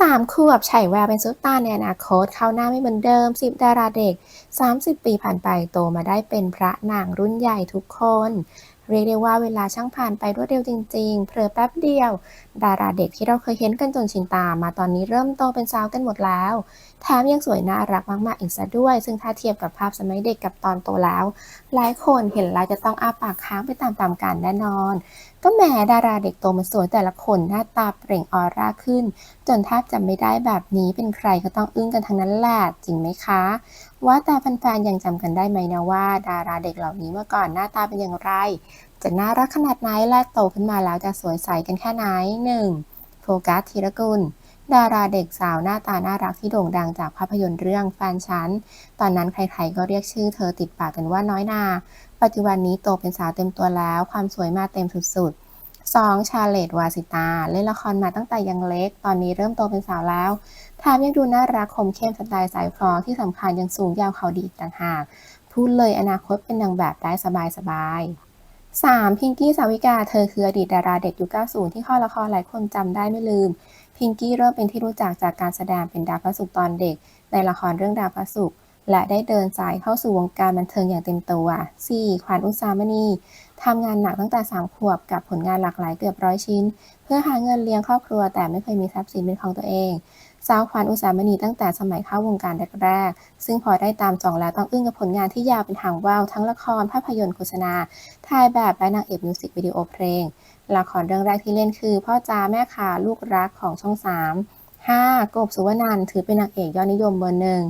สามขวบฉายแววเป็นซุปตาร์ในอนาคตเข้าหน้าไม่เหมือนเดิมสิบดาราเด็ก 30 ปีผ่านไปโตมาได้เป็นพระนางรุ่นใหญ่ทุกคน เรียกได้ว่าเวลาช่างผ่านไปรวดเร็วจริง ๆเผลอแป๊บเดียว ดาราเด็กที่เราเคยเห็นกันจนชินตามาตอนนี้เริ่มโตเป็นสาวกันหมดแล้ว แถมยังสวยน่ารักมากๆอีกซะด้วย ซึ่งถ้าเทียบกับภาพสมัยเด็กกับตอนโตแล้ว หลายคนเห็นแล้วจะต้องอ้าปากค้างไปตามๆกันแน่นอน ก็แหมดาราเด็กโตมาสวยแต่ละคนหน้าตาเปล่งออร่าขึ้น จนแทบจะไม่ได้แบบนี้เป็นใครก็ต้องอึ้งกันทั้งนั้นแหละจริงไหมคะว่าแต่แฟนๆยังจำกันได้ไหมนะว่า ดาราเด็กเหล่านี้เมื่อก่อนหน้าตาเป็นอย่างไร จะน่ารักขนาดไหนและโตขึ้นมาแล้วจะสวยใสกันแค่ไหน 1. โฟกัสธีรกุล ดาราเด็กสาวหน้าตาน่ารักที่โด่งดังจากภาพยนตร์เรื่องแฟนฉัน ตอนนั้นใครๆก็เรียกชื่อเธอติดปากกันว่าน้อยนา ปัจจุบันนี้โตเป็นสาวเต็มตัวแล้ว ความสวยมาเต็มสุดๆ 2. ชาเลตวาสิตา เล่นละครมาตั้งแต่ยังเล็ก ตอนนี้เริ่มโตเป็นสาวแล้วแถมยังดูน่ารักคมเข้มสไตล์สายฟอที่สำคัญยังสูงยาวเขาดีอีกต่างหาก พูดเลยอนาคตเป็นนางแบบได้สบายๆ 3. พิงกี้สาวิกา เธอคืออดีตดาราเด็กยุค 90 ที่เข้าละครหลายคนจำได้ไม่ลืม พิงกี้เริ่มเป็นที่รู้จักจากการแสดงเป็นดาวพระศุกร์ตอนเด็ก ในละครเรื่องดาวพระศุกร์และได้เดินสายเข้าสู่วงการบันเทิงอย่างเต็มตัว 4. ขวัญอุสามณี ทำงานหนักตั้งแต่ 3 ขวบกับผลงานหลากหลายเกือบร้อยชิ้น เพื่อหาเงินเลี้ยงครอบครัว แต่ไม่เคยมีทรัพย์สินเป็นของตัวเองสาวขวัญอุสามณีตั้งแต่สมัยเข้าวงการแรกๆ ซึ่งพอได้ตามจองแล้วต้องอึ้งกับผลงานที่ยาวเป็นหางว่าวทั้งละครภาพยนตร์โฆษณาถ่ายแบบและนางเอกมิวสิกวิดีโอเพลง ละครเรื่องแรกที่เล่นคือ พ่อจาแม่ขาลูกรักของช่อง3 5. กบสุวรรณันถือเป็นนางเอกยอดนิยมเบอร์หนึ่ง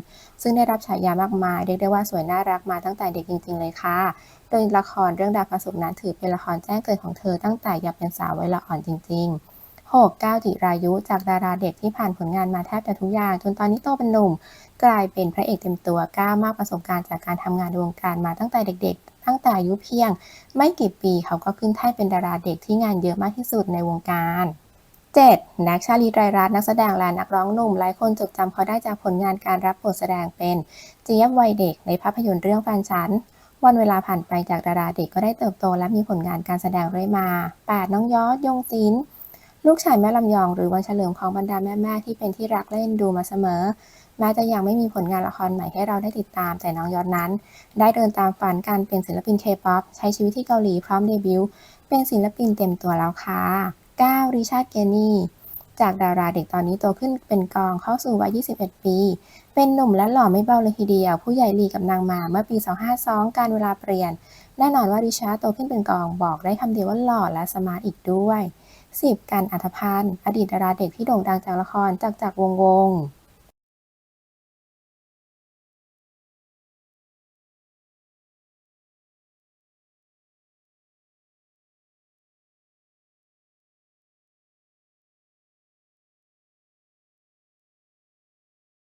ซึ่งได้รับฉายามากมายเรียกได้ว่าสวยน่ารักมาตั้งแต่เด็กจริง ๆ เลยค่ะ โดยละครเรื่องดาวพระศุกร์นั้นถือเป็นละครแจ้งเกิดของเธอตั้งแต่ยังเป็นสาววัยละอ่อนจริง ๆ 6. ก้าวจิรายุจากดาราเด็กที่ผ่านผลงานมาแทบจะทุกอย่าง จนตอนนี้โตเป็นหนุ่ม กลายเป็นพระเอกเต็มตัวก้าวมากประสบการณ์จากการทำงานในวงการมาตั้งแต่เด็กๆ ตั้งแต่อายุเพียง ไม่กี่ปีเขาก็ขึ้นแท่นเป็นดาราเด็กที่งานเยอะมากที่สุดในวงการ 7. น็กชาลีไตรรัตน์นักแสดงและนักร้องหนุ่ม หลายคนจดจำเขาได้จากผลงานการรับบทแสดงเป็นเจี๊ยบวัยเด็กในภาพยนตร์เรื่องแฟนฉัน วันเวลาผ่านไปจากดาราเด็กก็ได้เติบโตและมีผลงานการแสดงเรื่อยมา 8. น้องยอดยงศิลป์ลูกชายแม่ลำยองหรือวันเฉลิมของบรรดาแม่ๆที่เป็นที่รักเล่นดูมาเสมอแม้จะยังไม่มีผลงานละครใหม่ให้เราได้ติดตามแต่น้องยอดนั้น ได้เดินตามฝันการเป็นศิลปินเคป๊อปใช้ชีวิตที่เกาหลีพร้อมเดบิวต์เป็นศิลปินเต็มตัวแล้วค่ะ 9. ริชาร์ด เกนีจากดาราเด็กตอนนี้โตขึ้นเป็นกองเข้าสู่วัย 21 ปี เป็นหนุ่มและหล่อไม่เบาเลยทีเดียว ผู้ใหญ่ลีกับนางมาเมื่อปี 252 การเวลาเปลี่ยน แน่นอนว่าริชาร์ดโตขึ้นเป็นกองบอกได้คำเดียวว่าหล่อและสมาร์ทอีกด้วย 10. การอัธพันธ์อดีตดาราเด็กที่โด่งดังจากละครจากจากวงวง